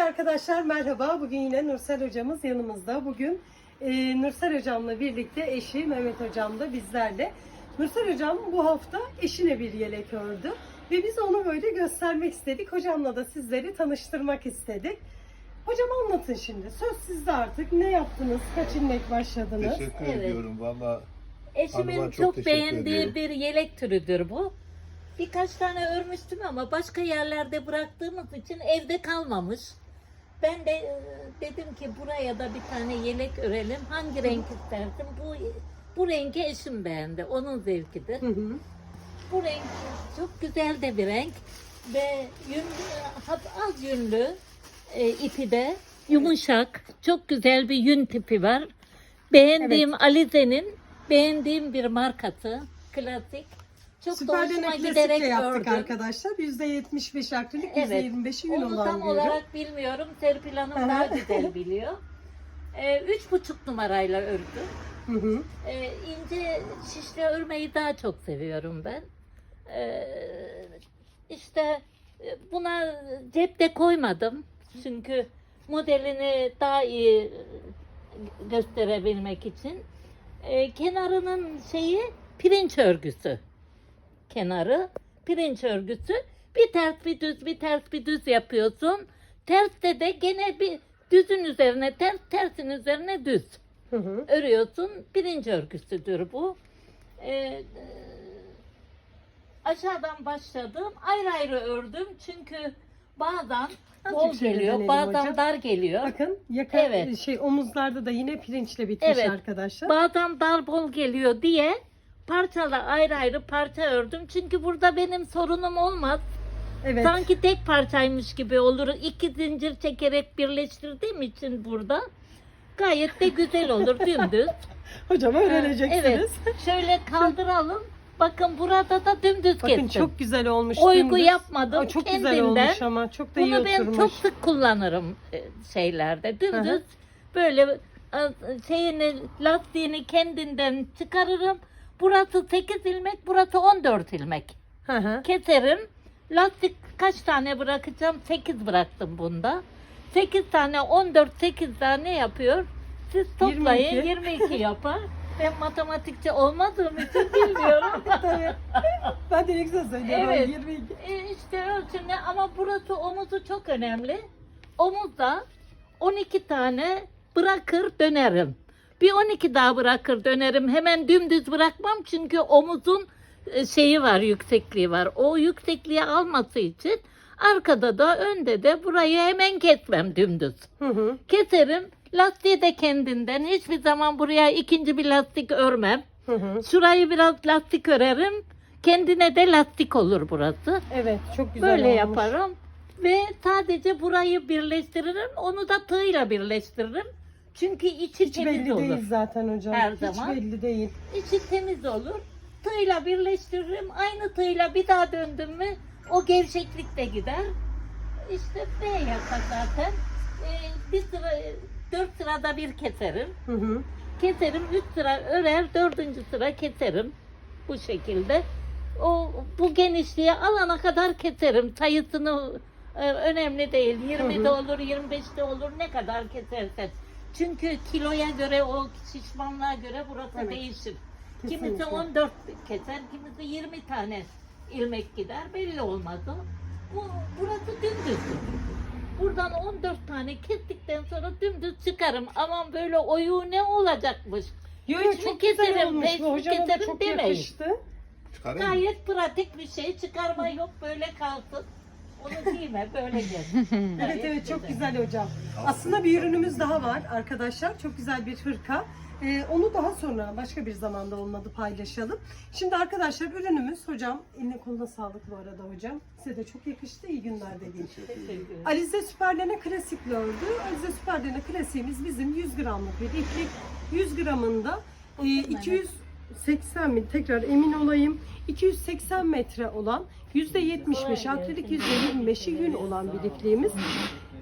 Sevgili arkadaşlar merhaba. Bugün yine Nursel hocamız yanımızda. Bugün e, Nursel hocamla birlikte eşi Mehmet hocam da bizlerle. Nursel hocam bu hafta eşine bir yelek ördü. Ve biz onu böyle göstermek istedik. Hocamla da sizleri tanıştırmak istedik. Hocam anlatın şimdi. Söz sizde artık. Ne yaptınız? Kaç ilmek başladınız? Teşekkür Evet. ediyorum valla. Eşimin Hanıma çok, çok teşekkür beğendiği ediyorum. bir yelek türüdür bu. Birkaç tane örmüştüm ama başka yerlerde bıraktığımız için evde kalmamış. Ben de e, dedim ki buraya da bir tane yelek örelim. Hangi renk istersin? Bu bu rengi eşim beğendi. Onun zevkidir. Hı hı. Bu renk çok güzel de bir renk ve yünlü, az yünlü e, ipi de yumuşak, çok güzel bir yün tipi var. Beğendiğim Alize'nin beğendiğim bir markası, klasik. Çok da Süper hoşuma Denek giderek klasikle yaptık ördüm. arkadaşlar. %75 akrilik, Evet. %25'i yün Onu olan tam ürün. olarak bilmiyorum. Serpil Hanım daha güzel biliyor. E, üç buçuk numarayla ördüm. Hı hı. Ee, ince şişle örmeyi daha çok seviyorum ben. Ee, işte e, buna cepte koymadım. Çünkü modelini daha iyi gösterebilmek için. Ee, kenarının şeyi pirinç örgüsü. Kenarı pirinç örgüsü. Bir ters bir düz bir ters bir düz yapıyorsun. Terste de gene bir düzün üzerine ters tersin üzerine düz Hı hı. örüyorsun. Pirinç örgüsüdür bu. Ee, aşağıdan başladım. Ayrı ayrı ördüm. Çünkü bazen bol Azıcık şöyle geliyor, dönelim bazen hocam. dar geliyor. Bakın yaka Evet. şey omuzlarda da yine pirinçle bitmiş Evet. arkadaşlar. Bazen dar bol geliyor diye parçalar ayrı ayrı parça ördüm. Çünkü burada benim sorunum olmaz. evet. Sanki tek parçaymış gibi olur. İki zincir çekerek birleştirdiğim için burada gayet de güzel olur dümdüz. Hocam öğreneceksiniz. Evet. Şöyle kaldıralım. Bakın burada da dümdüz Bakın kestim. çok güzel olmuş. Oygu dümdüz. yapmadım. Aa, çok güzel Kendimden. olmuş ama çok da iyi Bunu ben oturmuş. çok sık kullanırım e, şeylerde. Dümdüz Hı hı. böyle e, şeyini lastiğini kendinden çıkarırım. Burası 8 ilmek, burası 14 ilmek. Hı hı. Keserim. Lastik kaç tane bırakacağım? 8 bıraktım bunda. 8 tane 14 8 tane yapıyor. Siz toplayın 22. 22 yapar. Ben matematikçi olmadığım için bilmiyorum. Tabii. ben de güzel söylüyorum. Evet. 22. E, işte ölçümle ama burası omuzu çok önemli. Omuzda 12 tane bırakır dönerim. Bir 12 daha bırakır dönerim. Hemen dümdüz bırakmam çünkü omuzun e, şeyi var, yüksekliği var. O yüksekliği alması için arkada da önde de burayı hemen kesmem dümdüz. Hı hı. Keserim. Lastiği de kendinden. Hiçbir zaman buraya ikinci bir lastik örmem. Hı hı. Şurayı biraz lastik örerim. Kendine de lastik olur burası. Evet çok güzel Böyle olmuş. yaparım. Ve sadece burayı birleştiririm. Onu da tığla birleştiririm. Çünkü içi Hiç temiz belli olur. değil zaten hocam. Her Hiç zaman. belli değil. İçi temiz olur. Tığla birleştiririm. Aynı tığla bir daha döndüm mü o gevşeklik de gider. İşte B yaka zaten. Ee, bir sıra, dört sırada bir keserim. Hı hı. Keserim, üç sıra örer, dördüncü sıra keserim. Bu şekilde. O bu genişliği alana kadar keserim. Sayısını e, önemli değil. 20 Hı de hı. olur, 25 de olur. Ne kadar kesersen. Çünkü kiloya göre o şişmanlığa göre burası Evet. değişir. Kesinlikle. Kimisi 14 keser, kimisi 20 tane ilmek gider. Belli olmaz o. Bu, burası dümdüz. Buradan 14 tane kestikten sonra dümdüz çıkarım. Aman böyle oyu ne olacakmış. Yo, yo, Üç mü çok güzel keserim, olmuş. beş mi Hocama da keserim çok demeyin. yakıştı. Çıkarayım mı? Gayet pratik bir şey. Çıkarma yok böyle kalsın. Onu giyme böyle gel. Evet evet çok güzel hocam. Aslında bir ürünümüz daha var arkadaşlar. Çok güzel bir hırka. Ee, onu daha sonra başka bir zamanda olmadı paylaşalım. Şimdi arkadaşlar ürünümüz hocam eline koluna sağlık bu arada hocam. Size de çok yakıştı. İyi günler ederim. Alize Süperlene klasikle ördü. Alize Süperlene klasiğimiz bizim 100 gramlık bir iplik. 100 gramında e, 280 mi tekrar emin olayım 280 metre olan %75 akrilik %25'i yün olan bir ipliğimiz.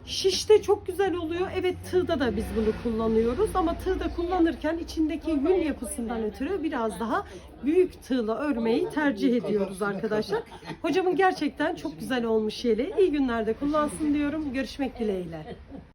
Şişte çok güzel oluyor. Evet tığda da biz bunu kullanıyoruz ama tığda kullanırken içindeki yün yapısından ötürü biraz daha büyük tığla örmeyi tercih ediyoruz arkadaşlar. Hocamın gerçekten çok güzel olmuş yeleği. İyi günlerde kullansın diyorum. Görüşmek dileğiyle.